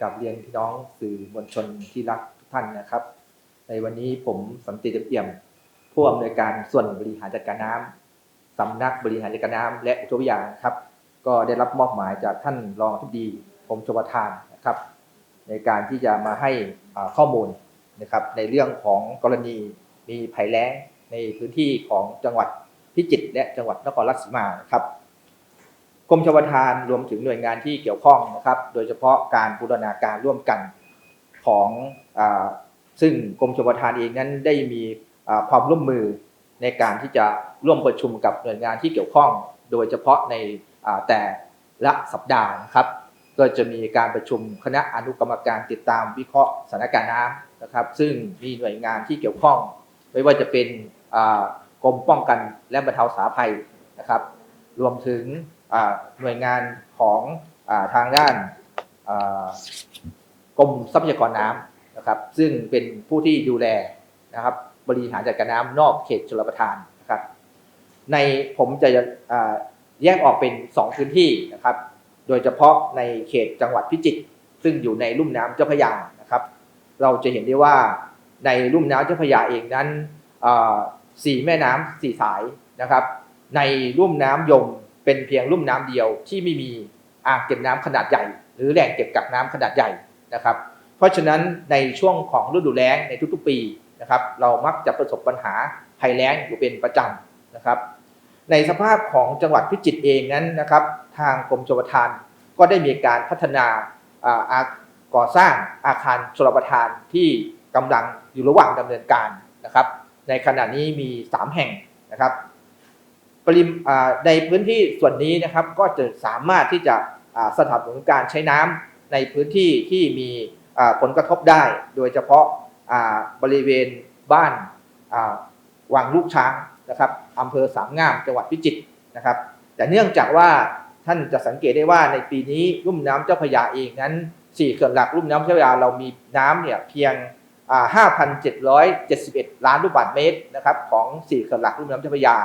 กับเรียนพี่น้องสื่อมวลชนที่รักทุกท่านนะครับ ในวันนี้ผมสันติเปี่ยมผู้อำนวยการส่วนบริหารจัดการน้ำสำนักบริหารจัดการน้ำและอุทยวิทยานครับ ก็ได้รับมอบหมายจากท่านรองอธิบดีกรมชลประทานนะครับ ในการที่จะมาให้ข้อมูลนะครับในเรื่องของกรณีมีภัยแล้งในพื้นที่ของจังหวัดพิจิตรและจังหวัดนครราชสีมานะครับ กรมชลประทานรวมถึงหน่วยงานที่เกี่ยวข้องนะครับ โดยเฉพาะการบูรณาการร่วมกันของอซึ่งกรมชลประทานเองนั้นได้มีความร่วมมือในการที่จะร่วมประชุมกับหน่วยงานที่เกี่ยวข้อง โดยเฉพาะในแต่ละสัปดาห์นะครับ ก็จะมีการประชุมคณะอนุกรรมการติดตามวิเคราะห์สถานการณ์น้ำนะครับ ซึ่งมีหน่วยงานที่เกี่ยวข้อง ไม่ว่าจะเป็นกรมป้องกันและบรรเทาสาภัยนะครับ รวมถึง หน่วยงานของอทางด้านกรมทรัพยากรน้ำนะครับ ซึ่งเป็นผู้ที่ดูแลนะครับบริหารจัดการน้ำนอกเขตชลประทานนะครับ ในผมจะแยกออกเป็น 2 พื้นที่นะครับ โดยเฉพาะในเขตจังหวัดพิจิตรซึ่งอยู่ในลุ่มน้ำเจ้าพระยานะครับ เราจะเห็นได้ว่าในลุ่มน้ำเจ้าพระยาเองนั้นสี่แม่น้ำสี่สายนะครับ ในลุ่มน้ำยม เป็นเพียงลุ่มน้ำเดียวที่ไม่มีอ่างเก็บน้ำขนาดใหญ่ หรือแหล่งเก็บกักน้ำขนาดใหญ่นะครับ เพราะฉะนั้นในช่วงของฤดูแล้งในทุกๆปีนะครับ เรามักจะประสบปัญหาภัยแล้งอยู่เป็นประจำนะครับ ในสภาพของจังหวัดพิจิตรเองนั้นนะครับ ทางกรมชลประทานก็ได้มีการพัฒนาอ่าก่อสร้างอาคารชลประทานที่กำลังอยู่ระหว่างดำเนินการนะครับ ในขณะนี้มี 3 แห่งนะครับ ปริมในพื้นที่ส่วนนี้นะครับก็จะสามารถที่จะอ่าสนับสนุนการใช้น้ำในพื้นที่ที่มีผลกระทบได้ โดยเฉพาะบริเวณบ้านวังลูกช้างนะครับอำเภอสามงามจังหวัดพิจิตรนะครับ แต่เนื่องจากว่าท่านจะสังเกตได้ว่าในปีนี้ลุ่มน้ำเจ้าพระยาเองนั้นสี่เขื่อนหลักลุ่มน้ำเจ้าพระยาเรามีน้ำเนี่ยเพียงอ่า5,771 ล้านลูกบาศก์เมตรนะครับของสี่เขื่อนหลักลุ่มน้ำเจ้าพระยา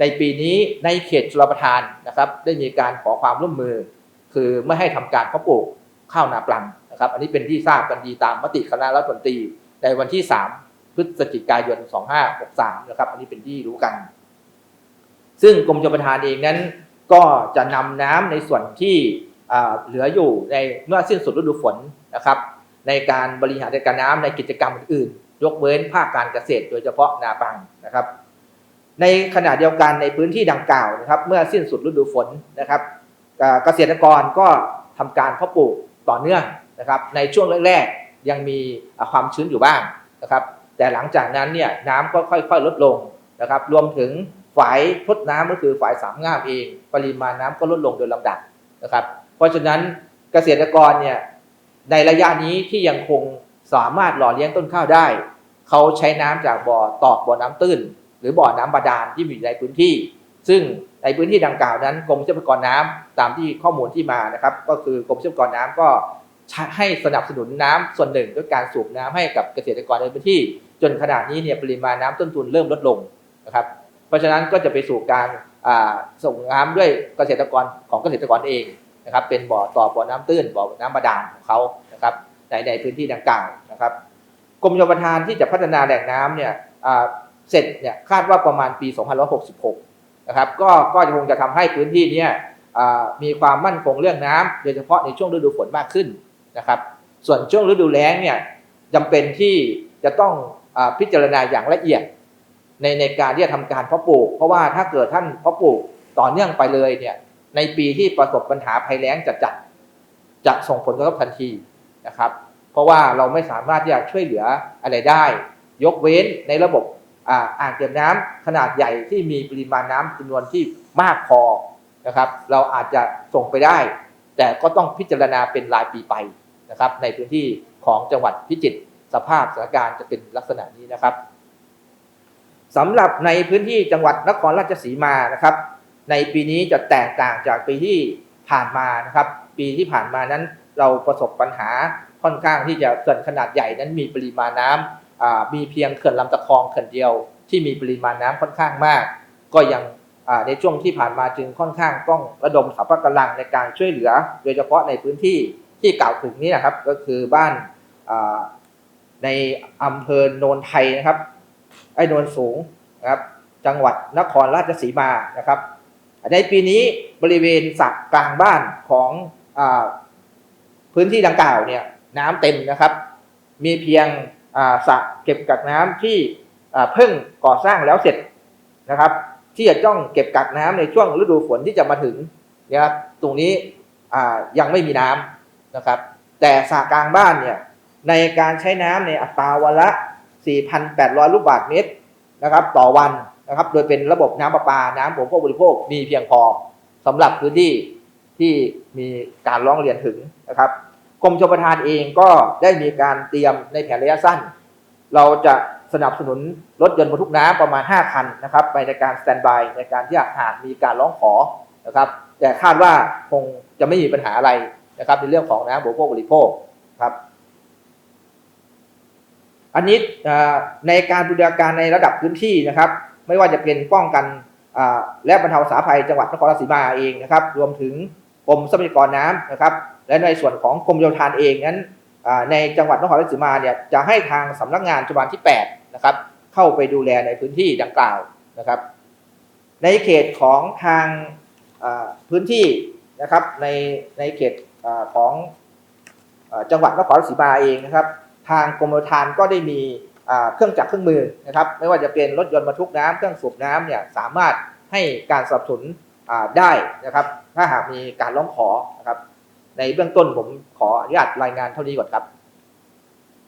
ในปีนี้ในเขตชลประทานนะครับ ได้มีการขอความร่วมมือ คือไม่ให้ทำการเพาะปลูกข้าวนาปลังนะครับ อันนี้เป็นที่ทราบกันดีตามมติคณะรัฐมนตรีในวันที่ 3 พฤศจิกายน 2563 นะครับ อันนี้เป็นที่รู้กัน ซึ่งกรมชลประทานเองนั้น ก็จะนำน้ำในส่วนที่เหลืออยู่ในเมื่อสิ้นสุดฤดูฝนนะครับ ในการบริหารจัดการน้ำในกิจกรรมอื่นๆยกเว้นภาคการเกษตรโดยเฉพาะนาปังนะครับ ในขณะเดียวกันในพื้นที่ดังกล่าวนะครับ เมื่อสิ้นสุดฤดูฝนนะครับเกษตรกรก็ทำการเพาะปลูกต่อเนื่องนะครับ ในช่วงแรกๆยังมีความชื้นอยู่บ้างนะครับ แต่หลังจากนั้นเนี่ยน้ำก็ค่อยๆลดลงนะครับ รวมถึงฝายทดน้ำก็คือฝายสามง่ามเอง ปริมาณน้ำก็ลดลงโดยลำดับนะครับ เพราะฉะนั้นเกษตรกรเนี่ยในระยะนี้ที่ยังคงสามารถหล่อเลี้ยงต้นข้าวได้ เขาใช้น้ำจากบ่อตอกบ่อน้ำตื้น หรือบ่อน้ำบาดาลที่มีอยู่ในพื้นที่ ซึ่งในพื้นที่ดังกล่าวนั้นกรมทรัพยากรน้ำตามที่ข้อมูลที่มานะครับ ก็คือกรมทรัพยากรน้ำก็ให้สนับสนุนน้ำส่วนหนึ่งด้วยการสูบน้ำให้กับเกษตรกรในพื้นที่ จนขนาดนี้เนี่ยปริมาณน้ำต้นทุนเริ่มลดลงนะครับ เพราะฉะนั้นก็จะไปสู่การส่งน้ำด้วยเกษตรกรของเกษตรกรเองนะครับ เป็นบ่อต่อบ่อน้ำตื้นบ่อน้ำบาดาลของเขานะครับในในพื้นที่ดังกล่าวนะครับกรมชลประทานที่จะพัฒนาแหล่งน้ำเนี่ย เสร็จเนี่ยคาดว่าประมาณปี 2566 นะครับ ก็ก็คงจะทำให้พื้นที่เนี้อ่ามีความมั่นคงเรื่องน้ำโดยเฉพาะในช่วงฤดูฝนมากขึ้นนะครับ ส่วนช่วงฤดูแล้งเนี่ยจำเป็นที่จะต้องอพิจารณาอย่างละเอียดในในการที่จะทำการเพาะปลูก เพราะว่าถ้าเกิดท่านเพาะปลูกต่อเนื่องไปเลยเนี่ยในปีที่ประสบปัญหาภัยแล้งจัดๆจะส่งผลกระทบทันทีนะครับ เพราะว่าเราไม่สามารถที่จะช่วยเหลืออะไรได้ ยกเว้นในระบบ อ่าอ่างเก็บน้ำขนาดใหญ่ที่มีปริมาณน้ำจำนวนที่มากพอนะครับ เราอาจจะส่งไปได้ แต่ก็ต้องพิจารณาเป็นรายปีไปนะครับ ในพื้นที่ของจังหวัดพิจิตรสภาพสถานการณ์จะเป็นลักษณะนี้นะครับสำหรับในพื้นที่จังหวัดนครราชสีมานะครับ ในปีนี้จะแตกต่างจากปีที่ผ่านมานะครับ ปีที่ผ่านมานั้นเราประสบปัญหาค่อนข้างที่จะเขื่อนขนาดใหญ่นั้นมีปริมาณน้ำอ่า มีเพียงเขื่อนลำตะคองเขื่อนเดียวที่มีปริมาณน้ำค่อนข้างมาก ก็ยังในช่วงที่ผ่านมาจึงค่อนข้างต้องระดมสรรพกำลังในการช่วยเหลือ โดยเฉพาะในพื้นที่ที่กล่าวถึงนี้นะครับ ก็คือบ้านในอำเภอโนนไทยนะครับ ไอ้โนนสูงนะครับ จังหวัดนครราชสีมานะครับ ในปีนี้บริเวณสระกลางบ้านของอพื้นที่ดังกล่าวเนี่ยน้ำเต็มนะครับ มีเพียง สระเก็บกักน้ำที่เพิ่งก่อสร้างแล้วเสร็จนะครับ ที่จะต้องเก็บกักน้ำในช่วงฤดูฝนที่จะมาถึงนะครับตรงนี้ยังไม่มีน้ำนะครับ แต่สระกลางบ้านเนี่ยในการใช้น้ำในอัตราวันละ 4,800 ลูกบาศก์เมตรนะครับต่อวันนะครับ โดยเป็นระบบน้ำประปา น้ำผมพวกบริโภคมีเพียงพอสำหรับพื้นที่ที่มีการร้องเรียนถึงนะครับ กรมชลประทานเองก็ได้มีการเตรียมในแผนระยะสั้น เราจะสนับสนุนรถยนต์บรรทุกน้ำประมาณ 5 คันนะครับไปในการสแตนบายในการที่หากมีการร้องขอนะครับ แต่คาดว่าคงจะไม่มีปัญหาอะไรนะครับ ในเรื่องของน้ำบริโภคบริโภคครับอันนี้ในการบูรณาการในระดับพื้นที่นะครับ ไม่ว่าจะเป็นป้องกันและบรรเทาสาภัยจังหวัดนครราชสีมาเองนะครับ รวมถึงกรมทรัพยากรน้ำนะครับ และในส่วนของกรมโยธานเองนั้นในจังหวัดนครราชสีมาเนี่ยจะให้ทางสำนักงานจังหวัดที่8นะครับเข้าไปดูแลในพื้นที่ดังกล่าวนะครับ ในเขตของทางพื้นที่นะครับในในเขตอของอจังหวัดนครราชสีมาเองนะครับ ทางกรมโยธานก็ได้มีเครื่องจักรเครื่องมือนะครับ ไม่ว่าจะเป็นรถยนต์บรรทุกน้ำเครื่องสูบน้ำเนี่ยสามารถให้การสนับสนุนได้นะครับ ถ้าหากมีการร้องขอนะครับ ในเบื้องต้นผมขออนุญาตรายงานเท่านี้ก่อนครับ